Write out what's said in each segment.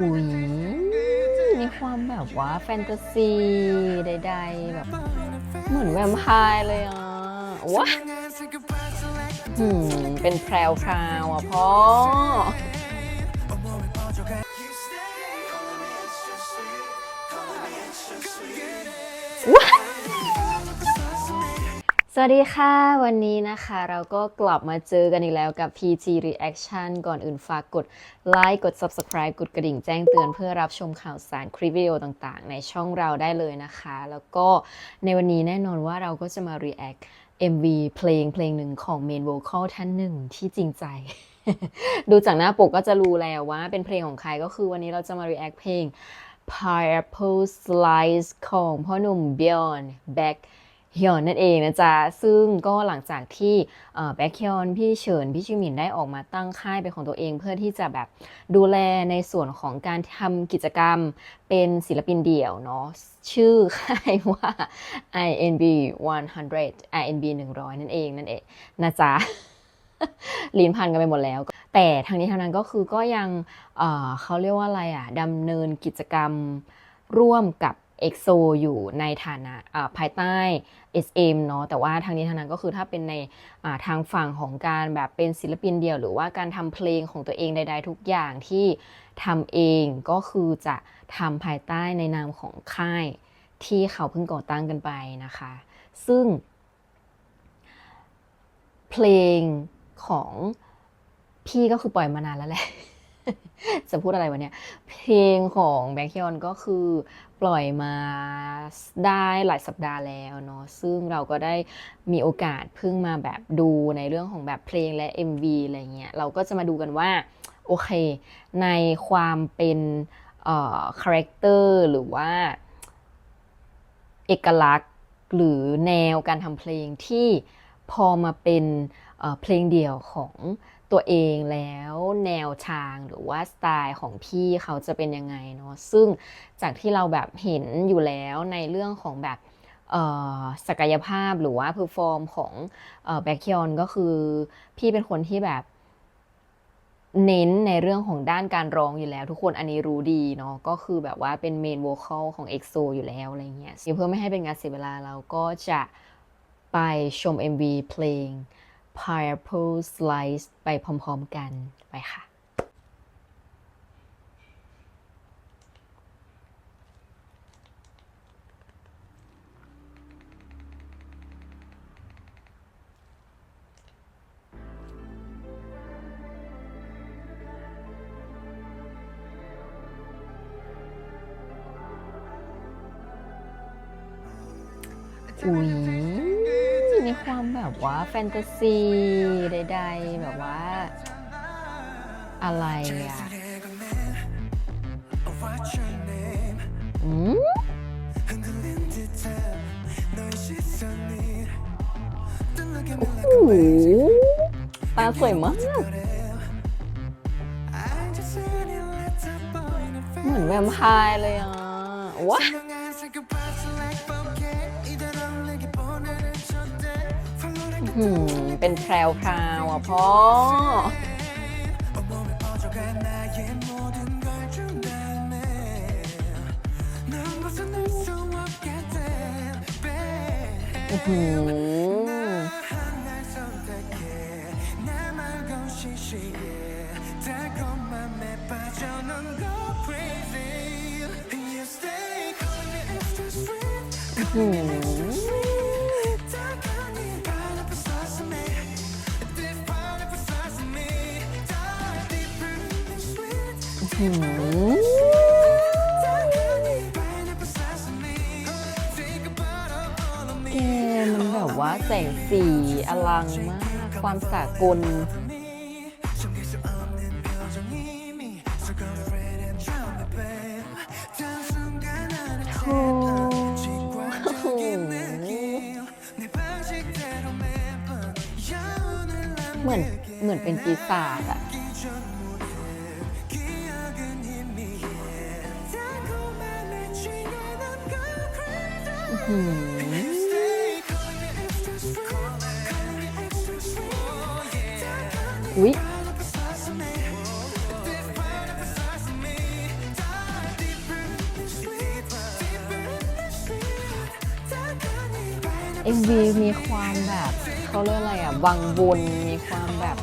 อุ้ยมีความแบบว่าแฟนตาซีใดๆ แบบ เหมือนแวมไพร์เลยอะว้าหืม เป็นแพรวพราวอะพ่อ สวัสดีค่ะ วันนี้นะคะเราก็กลับมาเจอกันอีกแล้วกับ PG Reaction ก่อนอื่นฝากกดไลค์กด Subscribe กดกระดิ่งแจ้งเตือนเพื่อรับชมข่าวสารคลิปวิดีโอต่างๆ ในช่องเราได้เลยนะคะ แล้วก็ในวันนี้แน่นอนว่าเราก็จะมา react MV เพลงเพลงหนึ่งของ Main Vocal ท่านหนึ่งที่จริงใจ ดูจากหน้าปกก็จะรู้แล้วว่าเป็นเพลงของใครก็คือวันนี้เราจะมา react เพลง Pineapple Slice ของพ่อหนุ่ม Beyond Back ฮยอนนั่นเองนะจ๊ะ ซึ่งก็หลังจากที่แบ็คฮยอนพี่เฉินพี่ชิมินได้ออกมาตั้งค่ายเป็นของตัวเอง เพื่อที่จะแบบดูแลในส่วนของการทำกิจกรรมเป็นศิลปินเดี่ยวเนาะชื่อค่ายว่า INB 100 INB 100 นั่นเองนั่นเองนะจ๊ะลิ้นพันกันไปหมดแล้ว แต่ทางนี้ทางนั้นก็คือก็ยังเเขาเรียกว่าอะไรอะดำเนินกิจกรรมร่วมกับ EXO อยู่ในฐานะาภายใต้ SM เนาะแต่ว่าทางนี้ทางนั้นก็คือถ้าเป็นในาทางฝั่งของการแบบเป็นศิลปินเดี่ยว หรือว่าการทำเพลงของตัวเองใด ๆ ทุกอย่างที่ทำเองก็คือจะทำภายใต้ในนามของค่ายที่เขาเพิ่งก่อตั้งกันไปนะคะ ซึ่ง เพลงของพี่ก็คือปล่อยมานานแล้วแหละ จะพูดอะไรวะเนี่ย เพลงของแบงค์ยอนก็คือปล่อยมาได้หลายสัปดาห์แล้วเนาะซึ่งเราก็ได้มีโอกาสเพิ่งมาแบบดูในเรื่องของแบบเพลงและ MV อะไรเงี้ยเราก็จะมาดูกันว่า โอเค ในความเป็นเอ่อคาแรคเตอร์หรือว่า เอกลักษณ์หรือแนวการทำเพลงที่พอมาเป็นเพลงเดี่ยวของ ตัวเองแล้วแนวทางหรือว่าสไตล์ของพี่เขาจะเป็นยังไงเนาะซึ่งจากที่เราแบบเห็นอยู่แล้วในเรื่องของแบบศักยภาพหรือว่าเพอร์ฟอร์มของแบ็คยอนก็คือพี่เป็นคนที่แบบเน้นในเรื่องของด้านการร้องอยู่แล้ว ทุกคนอันนี้รู้ดีเนาะก็คือแบบว่าเป็นเมนโวคอลของ EXO อยู่แล้วอะไรเงี้ยเพื่อไม่ให้เป็นการเสียเวลาเราก็จะไปชม MV เพลง Pineapple Slice ไปพร้อมๆกันไปค่ะ อุ้ย ความแบบว่าแฟนตาซีใดๆ แบบว่า อะไรอะอืมโอ้โหตาสวยมาก เหมือนแวมไพร์เลยอะว้า หืมเป็นแพรวพราวอะพ่อ อื้อหืออ หืมแกมันแบบว่าแสงสีอลังมาก ความสากลโธ่โอ้โหเหมือนเหมือนเป็นปีศาจอะ อุ้ยเอ็มวีมีความแบบเขาเรียกอะไรอะ วังวนมีความแบบ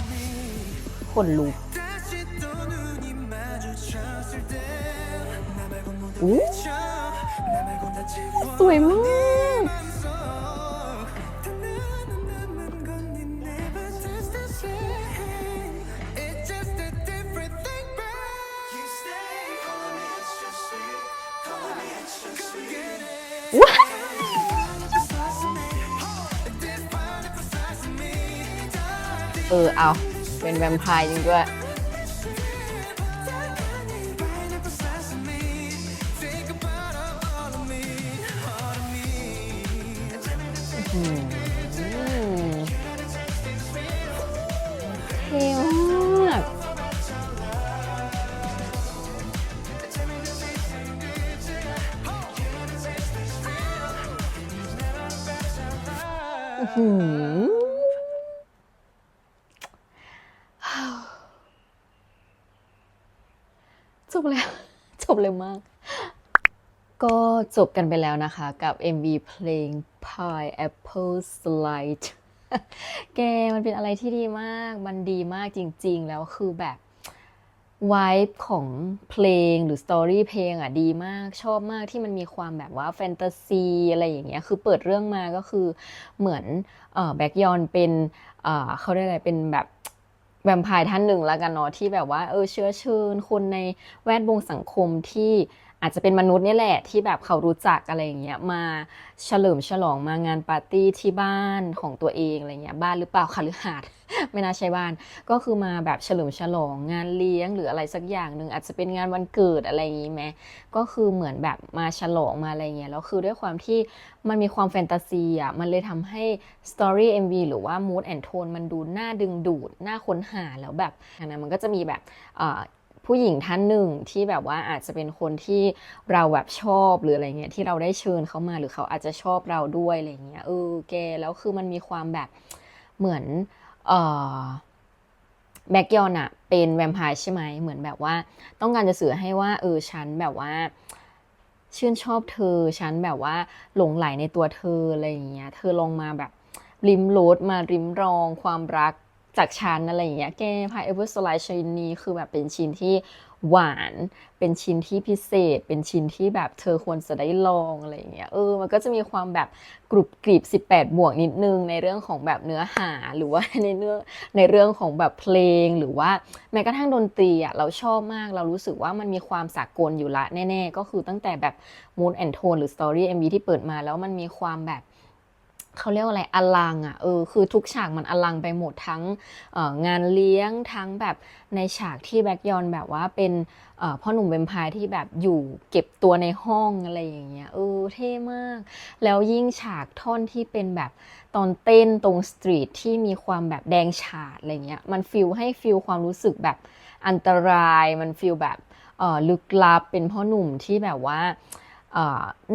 ขนลุกอู้ สวยมาก ว้าเออเอา เป็นแวมไพร์จริงด้วย ท่มาก อื้อหือจบแล้ว จบเร็วมาก ก็จบกันไปแล้วนะคะกับ MV เพลง Pineapple Slide แกมันเป็นอะไรที่ดีมาก มันดีมากจริง ๆ แล้วคือแบบวายของเพลงหรือสตอรี่เพลงอะดีมากชอบมากที่มันมีความแบบว่าแฟนตาซีอะไรอย่างเงี้ยคือเปิดเรื่องมาก็คือเหมือนเอ่อแบ็กยอนเป็นเอ่อเขาเรียกอะไรเป็นแบบแวมไพร์ท่านหนึ่งแล้วกันเนาะที่แบบว่าเออเชื้อเชิญคนในแวดวงสังคมที่ อาจจะเป็นมนุษย์นี่แหละที่แบบเขารู้จักอะไรอย่างเงี้ยมาเฉลิมฉลองมางานปาร์ตี้ที่บ้านของตัวเองอะไรเงี้ยบ้านหรือเปล่าคะหรือหาดไม่น่าใช่บ้าน ก็คือมาแบบเฉลิมฉลองงานเลี้ยงหรืออะไรสักอย่างหนึ่งอาจจะเป็นงานวันเกิดอะไรอย่างนี้ไหมก็คือเหมือนแบบมาฉลองมาอะไรเงี้ยแล้วคือด้วยความที่มันมีความแฟนตาซีอะมันเลยทำให้ Story MV หรือว่า Mood and Tone มันดูน่าดึงดูดน่าค้นหาแล้วแบบอันนั้นมันก็จะมีแบบ ผู้หญิงท่านหนึ่งที่แบบว่าอาจจะเป็นคนที่เราแบบชอบหรืออะไรเงี้ยที่เราได้เชิญเขามาหรือเขาอาจจะชอบเราด้วยอะไรเงี้ยเออแกแล้วคือมันมีความแบบเหมือนเออแบ็กยอนอะเป็นแวมไพร์ใช่ไหมเหมือนแบบว่า ต้องการจะสื่อให้ว่าเออฉันแบบว่าชื่นชอบเธอ ฉันแบบว่าหลงไหลในตัวเธออะไรอย่างเงี้ย เธอลองมาแบบริมรสมาริมรองความรัก จากฉันอะไรอย่างเงี้ยแกพายเอเวอร์สไลด์ชิ้นนี้คือแบบเป็นชิ้นที่หวาน เป็นชิ้นที่พิเศษ เป็นชิ้นที่แบบเธอควรจะได้ลองอะไรอย่างเงี้ย เออ มันก็จะมีความแบบกรุบกริบ18 บวกนิดนึงในเรื่องของแบบเนื้อหาหรือว่าในเรื่องในเรื่องของแบบเพลงหรือว่าแม้กระทั่งดนตรีอะเราชอบมาก เรารู้สึกว่ามันมีความสากลอยู่ละแน่ ๆ ก็คือตั้งแต่แบบ Mood and Tone หรือ Story MV ที่เปิดมาแล้วมันมีความแบบ เขาเรียกว่าอะไรอลังอะเออคือทุกฉากมันอลังไปหมดทั้งงานเลี้ยงทั้งแบบในฉากที่แบ็กยอนแบบว่าเป็นพ่อหนุ่มแวมพร์ที่แบบอยู่เก็บตัวในห้องอะไรอย่างเงี้ยเออเท่มาก แล้วยิ่งฉากท่อนที่เป็นแบบตอนเต้นตรงสตรีทที่มีความแบบแดงฉาดอะไรเงี้ยมันฟิลให้ฟิลความรู้สึกแบบอันตรายมันฟิลแบบลึกลับเป็นพ่อหนุ่มที่แบบว่า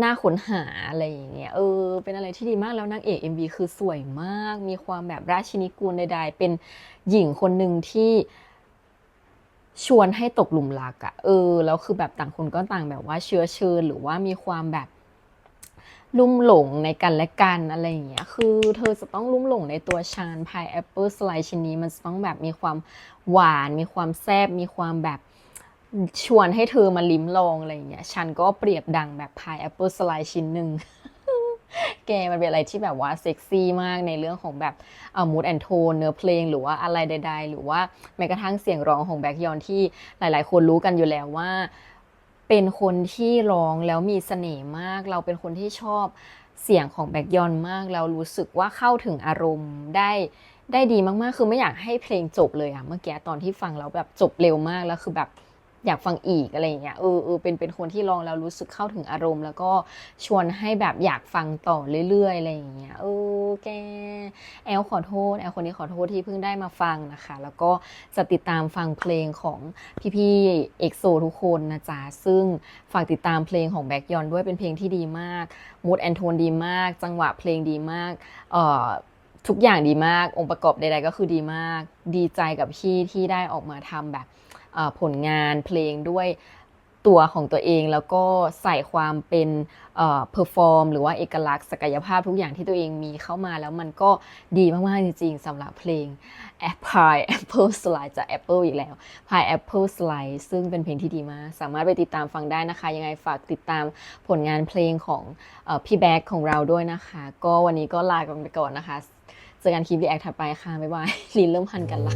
น้าค้นหาอะไรอย่างเงี้ยเออเป็นอะไรที่ดีมากแล้วนางเอก MV คือสวยมาก มีความแบบราชินีกูลใดๆ เป็นหญิงคนหนึ่งที่ชวนให้ตกหลุมรักอะเออแล้วคือแบบต่างคนก็ต่างแบบว่าเชื้อเชิญหรือว่ามีความแบบลุ่มหลงในกันและกันอะไรอย่างเงี้ย คือเธอจะต้องลุ่มหลงในตัวชานพายแอปเปิลสไลด์ชิ้นนี้มันจะต้องแบบมีความหวาน มีความแซบมีความแบบ ชวนให้เธอมาลิ้มลองอะไรอย่างเงี้ย ฉันก็เปรียบดังแบบพายแอปเปิลสไลด์ชิ้นหนึ่ง แกมันเป็นอะไรที่แบบว่าเซ็กซี่มากในเรื่องของแบบเอ่อมูดแอนโทนเนื้อเพลงหรือว่าอะไรใด ๆ หรือว่าแม้กระทั่งเสียงร้องของแบ็กยอนที่หลาย ๆ คนรู้กันอยู่แล้วว่า เป็นคนที่ร้องแล้วมีเสน่ห์มาก เราเป็นคนที่ชอบเสียงของแบ็กยอนมาก เรารู้สึกว่าเข้าถึงอารมณ์ได้ได้ดีมากๆ คือไม่อยากให้เพลงจบเลยอะเมื่อกี้ตอนที่ฟังแล้วแบบจบเร็วมากแล้วคือแบบ อยากฟังอีกอะไรอย่างเงี้ยเออเออเป็นเป็นคนที่ลองแล้วรู้สึกเข้าถึงอารมณ์ แล้วก็ชวนให้แบบอยากฟังต่อเรื่อยๆอะไรอย่างเงี้ยเออแกแอลขอโทษแอลคนนี้ขอโทษที่เพิ่งได้มาฟังนะคะ แล้วก็จะติดตามฟังเพลงของพี่ๆเอ็กโซทุกคนนะจ๊ะซึ่งฝากติดตามเพลงของแบ็กยอนด้วยเป็นเพลงที่ดีมากมูดแอนโทนดีมาก จังหวะเพลงดีมากเอ่อทุกอย่างดีมากองค์ประกอบใดๆก็คือดีมาก ดีใจกับพี่ที่ได้ออกมาทำแบบ ผลงานเพลงด้วยตัวของตัวเองแล้วก็ใส่ความเป็นเพอร์ฟอร์มหรือว่าเอกลักษณ์ศักยภาพทุกอย่างที่ตัวเองมีเข้ามาแล้วมันก็ดีมาก ๆ จริง ๆสำหรับเพลง Pie Apple Slide จาก Apple อีกแล้ว Pie Apple Slide ซึ่งเป็นเพลงที่ดีมาก สามารถไปติดตามฟังได้นะคะ ยังไงฝากติดตามผลงานเพลงของอพี่แบ็คของเราด้วยนะคะ ก็วันนี้ก็ลากันไปก่อนนะคะ เจอกันคลิปรีแอคถัดไปค่ะ บ๊ายบายลินเริ่มพันกันละ